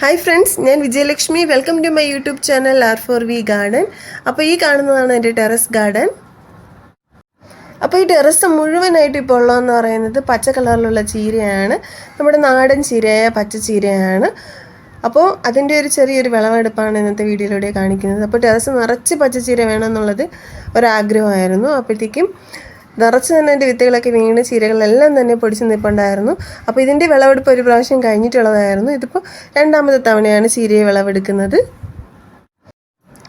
Hi friends ഞാൻ Vijayalakshmi. Welcome to my YouTube channel R for V garden അപ്പോൾ ഈ കാണുന്നതാണ് എന്റെ ടെറസ് ഗാർഡൻ അപ്പോൾ ഈ ടെറസ് മുഴുവനായിട്ട് ഇപ്പോൾ ഉള്ളതെന്ന് പറയുന്നത് പച്ച കളറിലുള്ള ചീരയാണ്. നമ്മുടെ നാടൻ ചീരയായ പച്ച ചീരയാണ്. അപ്പോൾ അതിന്റെ ഒരു ചെറിയൊരു വിളവെടുപ്പാണ് ഇന്നത്തെ വീഡിയോയിലൂടെ കാണിക്കുന്നത്. അപ്പോൾ ടെറസ് നിറച്ച് പച്ചച്ചീര വേണമെന്നുള്ളത് ഒരാഗ്രഹമായിരുന്നു. അപ്പോഴത്തേക്കും നിറച്ച് തന്നെ എന്റെ വിത്തുകളൊക്കെ വീണ് ചീരകളെല്ലാം തന്നെ പൊടിച്ച് നിൽപ്പുണ്ടായിരുന്നു അപ്പോൾ ഇതിന്റെ വിളവെടുപ്പ് ഒരു പ്രാവശ്യം കഴിഞ്ഞിട്ടുള്ളതായിരുന്നു. ഇതിപ്പോൾ രണ്ടാമത്തെ തവണയാണ് ചീരയെ വിളവെടുക്കുന്നത്.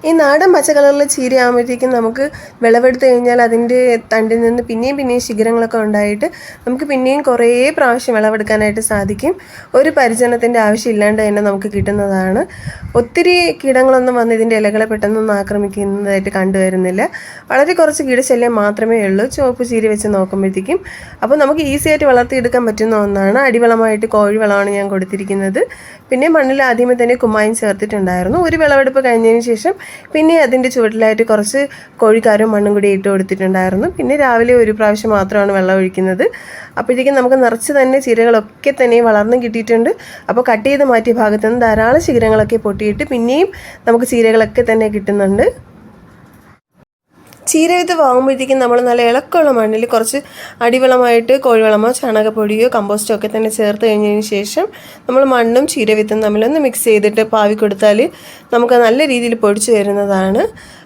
ഈ നാടൻ പച്ച കളറിലെ ചീര ആകുമ്പോഴത്തേക്കും നമുക്ക് വിളവെടുത്ത് കഴിഞ്ഞാൽ അതിന്റെ തണ്ടിൽ നിന്ന് പിന്നെയും പിന്നെയും ശിഖരങ്ങളൊക്കെ ഉണ്ടായിട്ട് നമുക്ക് പിന്നെയും കുറേ പ്രാവശ്യം വിളവെടുക്കാനായിട്ട് സാധിക്കും. ഒരു പരിചരണത്തിന്റെ ആവശ്യമില്ലാണ്ട് തന്നെ നമുക്ക് കിട്ടുന്നതാണ്. ഒത്തിരി കീടങ്ങളൊന്നും വന്ന് ഇതിന്റെ ഇലകളെ പെട്ടെന്നൊന്നും ആക്രമിക്കുന്നതായിട്ട് കണ്ടുവരുന്നില്ല. വളരെ കുറച്ച് കീടശല്യം മാത്രമേ ഉള്ളൂ. ചുവപ്പ് ചീര വെച്ച് നോക്കുമ്പോഴത്തേക്കും. അപ്പോൾ നമുക്ക് ഈസി ആയിട്ട് വളർത്തിയെടുക്കാൻ പറ്റുന്ന ഒന്നാണ് അടിവളമായിട്ട് കോഴി കോഴിവളമാണ് ഞാൻ കൊടുത്തിരിക്കുന്നത്. പിന്നെ മണ്ണിൽ ആദ്യമേ തന്നെ കുമ്മായം ചേർത്തിട്ടുണ്ടായിരുന്നു. ഒരു വിളവെടുപ്പ് കഴിഞ്ഞതിന് ശേഷം പിന്നെ അതിന്റെ ചുവട്ടിലായിട്ട് കുറച്ച് കോഴിക്കാരും മണ്ണും കൂടി ഇട്ട് കൊടുത്തിട്ടുണ്ടായിരുന്നു. പിന്നെ രാവിലെ ഒരു പ്രാവശ്യം മാത്രമാണ് വെള്ളം ഒഴിക്കുന്നത്. അപ്പോഴത്തേക്കും നമുക്ക് നിറച്ച് തന്നെ ചീരകളൊക്കെ തന്നെ വളർന്ന് കിട്ടിയിട്ടുണ്ട്. അപ്പോൾ കട്ട് ചെയ്ത് മാറ്റിയ ഭാഗത്ത് നിന്ന് ധാരാളം ശിഖരങ്ങളൊക്കെ പൊട്ടിയിട്ട് പിന്നെയും നമുക്ക് ചീരകളൊക്കെ തന്നെ കിട്ടുന്നുണ്ട്. ചീര വാങ്ങുമ്പോഴത്തേക്കും നമ്മൾ നല്ല ഇളക്കമുള്ള മണ്ണിൽ കുറച്ച് അടിവളമായിട്ട് കോഴിവളമോ ചാണകപ്പൊടിയോ കമ്പോസ്റ്റോ ഒക്കെ തന്നെ ചേർത്ത് കഴിഞ്ഞതിന് ശേഷം നമ്മൾ മണ്ണും ചീര വിത്തും തമ്മിലൊന്ന് മിക്സ് ചെയ്തിട്ട് പാവി കൊടുത്താൽ നമുക്ക് നല്ല രീതിയിൽ പൊടിച്ചു വരുന്നതാണ്.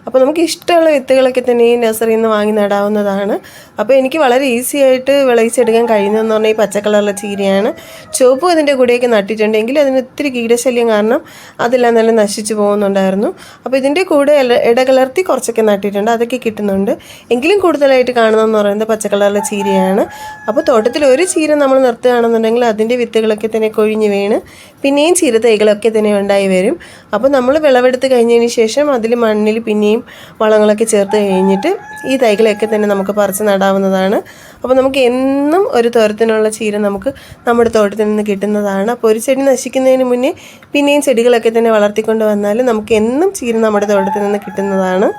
അപ്പോൾ നമുക്ക് ഇഷ്ടമുള്ള വിത്തുകളൊക്കെ തന്നെ ഈ നഴ്സറിയിൽ നിന്ന് വാങ്ങി നടാവുന്നതാണ്. അപ്പോൾ എനിക്ക് വളരെ ഈസി ആയിട്ട് വിളയിച്ചെടുക്കാൻ കഴിയുന്നതെന്ന് പറഞ്ഞാൽ ഈ പച്ച കളറിലെ ചീരയാണ്. ചുവപ്പ് അതിന്റെ കൂടെയൊക്കെ നട്ടിട്ടുണ്ടെങ്കിൽ അതിന് ഒത്തിരി കീടശല്യം കാരണം അതെല്ലാം നല്ല നശിച്ചു പോകുന്നുണ്ടായിരുന്നു. അപ്പോൾ ഇതിന്റെ കൂടെ ഇടകലർത്തി കുറച്ചൊക്കെ നട്ടിട്ടുണ്ട്. അതൊക്കെ കിട്ടുന്നുണ്ട്. എങ്കിലും കൂടുതലായിട്ട് കാണുന്നതെന്ന് പറയുന്നത് പച്ച കളറിലെ ചീരയാണ്. അപ്പോൾ തോട്ടത്തിൽ ഒരു ചീര നമ്മൾ നിർത്തുകയാണെന്നുണ്ടെങ്കിൽ അതിന്റെ വിത്തുകളൊക്കെ തന്നെ കൊഴിഞ്ഞ് വീണ് പിന്നെയും ചീര തൈകളൊക്കെ തന്നെ ഉണ്ടായി വരും. അപ്പോൾ നമ്മൾ വിളവെടുത്ത് കഴിഞ്ഞതിന് ശേഷം അതിൽ മണ്ണിൽ പിന്നെയും വളങ്ങളൊക്കെ ചേർത്ത് കഴിഞ്ഞിട്ട് ഈ തൈകളൊക്കെ തന്നെ നമുക്ക് പറിച്ച് നടാവുന്നതാണ്. അപ്പോൾ നമുക്ക് എന്നും ഒരു തോരത്തിനുള്ള ചീര നമുക്ക് നമ്മുടെ തോട്ടത്തിൽ നിന്ന് കിട്ടുന്നതാണ്. അപ്പോൾ ഒരു ചെടി നശിക്കുന്നതിന് മുന്നേ പിന്നെയും ചെടികളൊക്കെ തന്നെ വളർത്തിക്കൊണ്ട് വന്നാൽ നമുക്ക് എന്നും ചീര നമ്മുടെ തോട്ടത്തിൽ നിന്ന് കിട്ടുന്നതാണ്.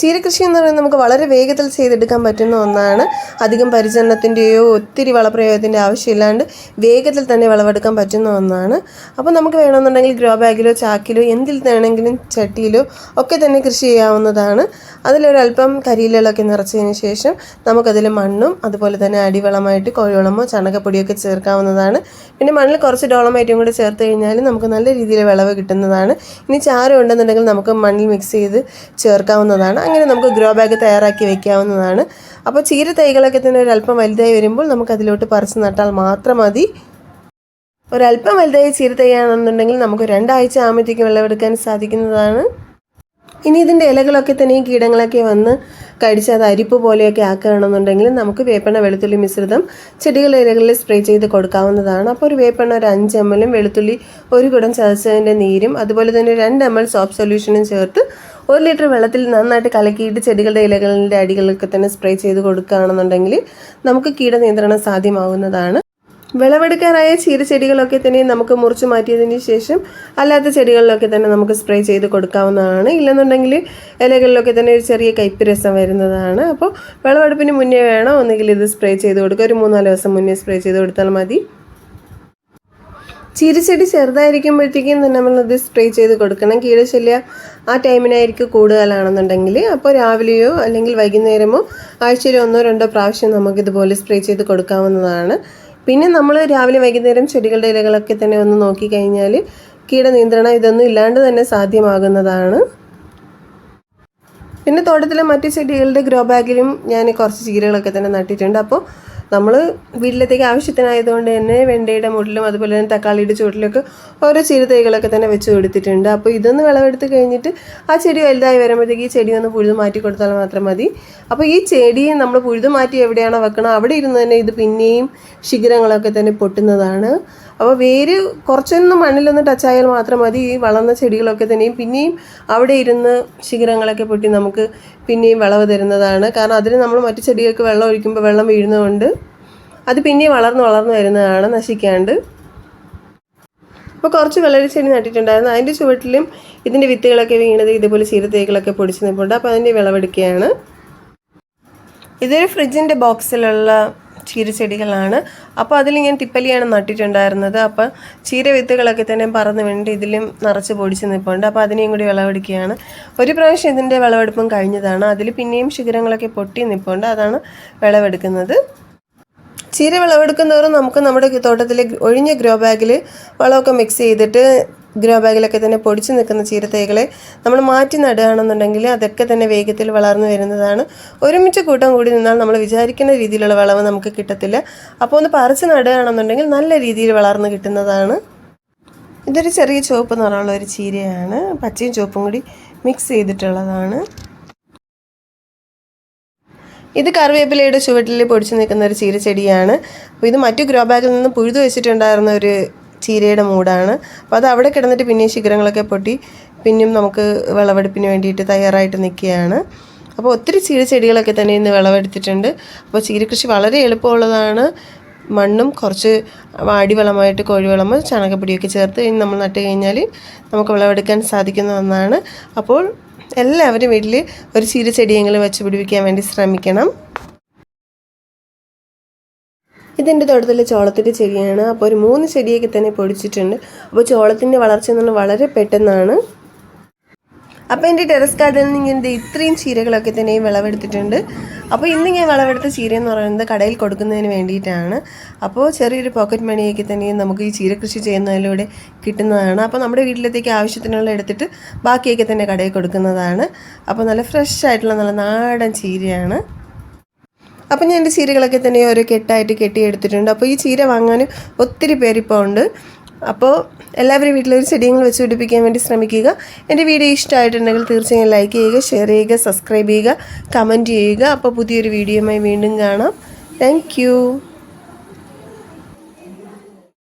ചീരകൃഷി എന്ന് പറയുന്നത് നമുക്ക് വളരെ വേഗത്തിൽ ചെയ്തെടുക്കാൻ പറ്റുന്ന ഒന്നാണ്. അധികം പരിചരണത്തിന്റെയോ ഒത്തിരി വളപ്രയോഗത്തിന്റെ ആവശ്യമില്ലാണ്ട് വേഗത്തിൽ തന്നെ വിളവെടുക്കാൻ പറ്റുന്ന ഒന്നാണ്. അപ്പോൾ നമുക്ക് വേണമെന്നുണ്ടെങ്കിൽ ഗ്രോ ബാഗിലോ ചാക്കിലോ എന്തിൽ വേണമെങ്കിലും ചട്ടിയിലോ ഒക്കെ തന്നെ കൃഷി ചെയ്യാവുന്നതാണ്. അതിലൊരല്പം കരിയിലൊക്കെ നിറച്ചതിന് ശേഷം നമുക്കതിൽ മണ്ണും അതുപോലെ തന്നെ അടിവളമായിട്ട് കോഴിവളമോ ചണകപ്പൊടിയൊക്കെ ചേർക്കാവുന്നതാണ്. പിന്നെ മണ്ണിൽ കുറച്ച് ഡോളമായിട്ടും കൂടി ചേർത്ത് കഴിഞ്ഞാൽ നമുക്ക് നല്ല രീതിയിൽ വിളവ് കിട്ടുന്നതാണ്. ഇനി ചാരം ഉണ്ടെന്നുണ്ടെങ്കിൽ നമുക്ക് മണ്ണിൽ മിക്സ് ചെയ്ത് ചേർക്കാവുന്നതാണ്. അങ്ങനെ നമുക്ക് ഗ്രോ ബാഗ് തയ്യാറാക്കി വെക്കാവുന്നതാണ്. അപ്പോൾ ചീര തൈകളൊക്കെ തന്നെ ഒരല്പം വലുതായി വരുമ്പോൾ നമുക്ക് അതിലോട്ട് പറിച്ച് നട്ടാൽ മാത്രം മതി. ഒരല്പം വലുതായി ചീര തൈയാണെന്നുണ്ടെങ്കിൽ നമുക്ക് രണ്ടാഴ്ച ആകുമ്പോഴത്തേക്കും വിളവെടുക്കാൻ സാധിക്കുന്നതാണ്. ഇനി ഇതിന്റെ ഇലകളൊക്കെ തന്നെ ഈ കീടങ്ങളൊക്കെ വന്ന് കടിച്ച് അത് അരിപ്പ് പോലെയൊക്കെ ആക്കുകയാണെന്നുണ്ടെങ്കിൽ നമുക്ക് വേപ്പെണ്ണ വെളുത്തുള്ളി മിശ്രിതം ചെടികളുടെ ഇലകളിൽ സ്പ്രേ ചെയ്ത് കൊടുക്കാവുന്നതാണ്. അപ്പോൾ ഒരു വേപ്പെണ്ണ ഒരു അഞ്ച് എം എല്ലും വെളുത്തുള്ളി ഒരു കുടം ചതച്ചതിന്റെ നീരും അതുപോലെ തന്നെ രണ്ട് എം എൽ സോപ്പ് സൊല്യൂഷനും ചേർത്ത് ഒരു ലിറ്റർ വെള്ളത്തിൽ നന്നായിട്ട് കലക്കിയിട്ട് ചെടികളുടെ ഇലകളുടെ അടികളൊക്കെ തന്നെ സ്പ്രേ ചെയ്ത് കൊടുക്കുകയാണെന്നുണ്ടെങ്കിൽ നമുക്ക് കീടനിയന്ത്രണം സാധ്യമാവുന്നതാണ്. വിളവെടുക്കാറായ ചീരച്ചെടികളൊക്കെ തന്നെ നമുക്ക് മുറിച്ച് മാറ്റിയതിന് ശേഷം അല്ലാത്ത ചെടികളിലൊക്കെ തന്നെ നമുക്ക് സ്പ്രേ ചെയ്ത് കൊടുക്കാവുന്നതാണ്. ഇല്ലെന്നുണ്ടെങ്കിൽ ഇലകളിലൊക്കെ തന്നെ ഒരു ചെറിയ കയ്പ്പ് രസം വരുന്നതാണ്. അപ്പോൾ വിളവെടുപ്പിന് മുന്നേ വേണം ഒന്നുകിൽ ഇത് സ്പ്രേ ചെയ്ത് കൊടുക്കുക. ഒരു മൂന്നാൽ ദിവസം മുന്നേ സ്പ്രേ ചെയ്ത് കൊടുത്താൽ മതി. ചീരച്ചെടി ചെറുതായിരിക്കുമ്പോഴത്തേക്കും നമ്മളത് സ്പ്രേ ചെയ്ത് കൊടുക്കണം. കീടശല്യ ആ ടൈമിനായിരിക്കും കൂടുതലാണെന്നുണ്ടെങ്കിൽ. അപ്പോൾ രാവിലെയോ അല്ലെങ്കിൽ വൈകുന്നേരമോ ആഴ്ചയിൽ ഒന്നോ രണ്ടോ പ്രാവശ്യം നമുക്കിതുപോലെ സ്പ്രേ ചെയ്ത് കൊടുക്കാവുന്നതാണ്. പിന്നെ നമ്മൾ രാവിലെ വൈകുന്നേരം ചെടികളുടെ ഇലകളൊക്കെ തന്നെ ഒന്ന് നോക്കിക്കഴിഞ്ഞാൽ കീടനിയന്ത്രണം ഇതൊന്നും ഇല്ലാണ്ട് തന്നെ സാധ്യമാകുന്നതാണ്. പിന്നെ തോട്ടത്തിലെ മറ്റു ചെടികളുടെ ഗ്രോ ബാഗിലും ഞാൻ കുറച്ച് ചീരകളൊക്കെ തന്നെ നട്ടിട്ടുണ്ട്. അപ്പോൾ നമ്മൾ വീട്ടിലത്തേക്ക് ആവശ്യത്തിനായതുകൊണ്ട് തന്നെ വെണ്ടയുടെ മുട്ടിലും അതുപോലെ തന്നെ തക്കാളിയുടെ ചുവട്ടിലൊക്കെ ഓരോ ചെറു തൈകളൊക്കെ തന്നെ വെച്ച് കൊടുത്തിട്ടുണ്ട്. അപ്പോൾ ഇതൊന്ന് വിളവെടുത്ത് കഴിഞ്ഞിട്ട് ആ ചെടി വലുതായി വരുമ്പോഴത്തേക്ക് ഈ ചെടി ഒന്ന് പുഴുതു മാറ്റി കൊടുത്താൽ മാത്രം മതി. അപ്പോൾ ഈ ചെടി നമ്മൾ പുഴുതു മാറ്റി എവിടെയാണോ വെക്കണം അവിടെ ഇരുന്ന് തന്നെ ഇത് പിന്നെയും ശിഖരങ്ങളൊക്കെ തന്നെ പൊട്ടുന്നതാണ്. അപ്പോൾ വേര് കുറച്ചൊന്ന് മണ്ണിലൊന്ന് ടച്ചായാൽ മാത്രം മതി. ഈ വളർന്ന ചെടികളൊക്കെ തന്നെയും പിന്നെയും അവിടെ ഇരുന്ന് ശിഖരങ്ങളൊക്കെ പൊട്ടി നമുക്ക് പിന്നെയും വിളവ് തരുന്നതാണ്. കാരണം അതിന് നമ്മൾ മറ്റു ചെടികൾക്ക് വെള്ളം ഒഴിക്കുമ്പോൾ വെള്ളം വീഴുന്നതുകൊണ്ട് അത് പിന്നെയും വളർന്ന് വളർന്ന് വരുന്നതാണ് നശിക്കാണ്ട്. അപ്പോൾ കുറച്ച് വെള്ളരി ചെടി നട്ടിട്ടുണ്ടായിരുന്നു. അതിന്റെ ചുവട്ടിലും ഇതിന്റെ വിത്തുകളൊക്കെ വീണത് ഇതുപോലെ ചീരത്തേക്കളൊക്കെ പൊടിച്ച് നിൽപ്പുണ്ട് അപ്പോൾ അതിന്റെ വിളവെടുക്കുകയാണ്. ഇതൊരു ഫ്രിഡ്ജിന്റെ ബോക്സിലുള്ള ചീരച്ചെടികളാണ്. അപ്പോൾ അതിൽ ഞാൻ തിപ്പലിയാണ് നട്ടിട്ടുണ്ടായിരുന്നത്. അപ്പോൾ ചീര വിത്തുകളൊക്കെ തന്നെ പറന്ന് വേണ്ടി ഇതിലും നിറച്ച് പൊടിച്ച് നിൽപ്പുണ്ട് അപ്പോൾ അതിനെയും കൂടി വിളവെടുക്കുകയാണ്. ഒരു പ്രാവശ്യം ഇതിന്റെ വിളവെടുപ്പും കഴിഞ്ഞതാണ്. അതിൽ പിന്നെയും ശിഖരങ്ങളൊക്കെ പൊട്ടി നിൽപ്പുണ്ട് അതാണ് വിളവെടുക്കുന്നത്. ചീര വിളവെടുക്കുന്നതോറും നമുക്ക് നമ്മുടെ തോട്ടത്തിലെ ഒഴിഞ്ഞ ഗ്രോ ബാഗിൽ വളമൊക്കെ മിക്സ് ചെയ്തിട്ട് ഗ്രോ ബാഗിലൊക്കെ തന്നെ പൊടിച്ച് നിൽക്കുന്ന ചീരത്തൈകളെ നമ്മൾ മാറ്റി നടുകയാണെന്നുണ്ടെങ്കിൽ അതൊക്കെ തന്നെ വേഗത്തിൽ വളർന്നു വരുന്നതാണ്. ഒരുമിച്ച് കൂട്ടം കൂടി നിന്നാൽ നമ്മൾ വിചാരിക്കുന്ന രീതിയിലുള്ള വളവ് നമുക്ക് കിട്ടത്തില്ല. അപ്പോൾ ഒന്ന് പറിച്ച് നടുകയാണെന്നുണ്ടെങ്കിൽ നല്ല രീതിയിൽ വളർന്നു കിട്ടുന്നതാണ്. ഇതൊരു ചെറിയ ചുവപ്പ് നിറമുള്ള ഒരു ചീരയാണ്. പച്ചയും ചുവപ്പും കൂടി മിക്സ് ചെയ്തിട്ടുള്ളതാണ്. ഇത് കറിവേപ്പിലയുടെ ചുവട്ടിൽ പൊടിച്ച് നിൽക്കുന്ന ഒരു ചീരച്ചെടിയാണ്. അപ്പോൾ ഇത് മറ്റു ഗ്രോ ബാഗിൽ നിന്ന് പുഴുതു വെച്ചിട്ടുണ്ടായിരുന്ന ഒരു ചീരയുടെ മൂടാണ്. അപ്പോൾ അത് അവിടെ കിടന്നിട്ട് പിന്നെ ശിഖരങ്ങളൊക്കെ പൊട്ടി പിന്നെയും നമുക്ക് വിളവെടുപ്പിന് വേണ്ടിയിട്ട് തയ്യാറായിട്ട് നിൽക്കുകയാണ്. അപ്പോൾ ഒത്തിരി ചീര ചെടികളൊക്കെ തന്നെ ഇന്ന് വിളവെടുത്തിട്ടുണ്ട്. അപ്പോൾ ചീരകൃഷി വളരെ എളുപ്പമുള്ളതാണ്. മണ്ണും കുറച്ച് അടിവളമായിട്ട് കോഴിവളമോ ചാണകപ്പൊടിയൊക്കെ ചേർത്ത് കഴിഞ്ഞ് നമ്മൾ നട്ട് കഴിഞ്ഞാൽ നമുക്ക് വിളവെടുക്കാൻ സാധിക്കുന്ന ഒന്നാണ്. അപ്പോൾ എല്ലാവരും വീട്ടിൽ ഒരു ചീര ചെടിയെങ്കിലും വെച്ച് പിടിപ്പിക്കാൻ വേണ്ടി ശ്രമിക്കണം. ഇതെന്റെ തോട്ടത്തിലെ ചോളത്തിന്റെ ചെടിയാണ്. അപ്പോൾ ഒരു മൂന്ന് ചെടിയൊക്കെ തന്നെ പൊടിച്ചിട്ടുണ്ട്. അപ്പോൾ ചോളത്തിന്റെ വളർച്ച എന്ന് പറഞ്ഞാൽ വളരെ പെട്ടെന്നാണ്. അപ്പോൾ എന്റെ ടെറസ് ഗാർഡനിൽ ഞാൻ ഇത്രയും ചീരകളൊക്കെ തന്നെ വിളവെടുത്തിട്ടുണ്ട്. അപ്പോൾ ഇന്ന് ഞാൻ വിളവെടുത്ത ചീര എന്ന് പറയുന്നത് കടയിൽ കൊടുക്കുന്നതിന് വേണ്ടിയിട്ടാണ്. അപ്പോൾ ചെറിയൊരു പോക്കറ്റ് മണിയൊക്കെ തന്നെ നമുക്ക് ഈ ചീര കൃഷി ചെയ്യുന്നതിലൂടെ കിട്ടുന്നതാണ്. അപ്പോൾ നമ്മുടെ വീട്ടിലത്തേക്ക് ആവശ്യത്തിനുള്ള എടുത്തിട്ട് ബാക്കിയൊക്കെ തന്നെ കടയിൽ കൊടുക്കുന്നതാണ്. അപ്പോൾ നല്ല ഫ്രഷ് ആയിട്ടുള്ള നല്ല നാടൻ ചീരയാണ്. അപ്പം ഞാൻ എന്റെ ചീരകളൊക്കെ തന്നെ ഓരോ കെട്ടായിട്ട് കെട്ടി എടുത്തിട്ടുണ്ട്. അപ്പോൾ ഈ ചീര വാങ്ങാൻ ഒത്തിരി പേരിപ്പോൾ ഉണ്ട്. അപ്പോൾ എല്ലാവരും വീട്ടിലൊരു ചെടികൾ വെച്ച് പിടിപ്പിക്കാൻ വേണ്ടി ശ്രമിക്കുക. എന്റെ വീഡിയോ ഇഷ്ടമായിട്ടുണ്ടെങ്കിൽ തീർച്ചയായും ലൈക്ക് ചെയ്യുക ഷെയർ ചെയ്യുക സബ്സ്ക്രൈബ് ചെയ്യുക കമന്റ് ചെയ്യുക. അപ്പോൾ പുതിയൊരു വീഡിയോയുമായി വീണ്ടും കാണാം. താങ്ക്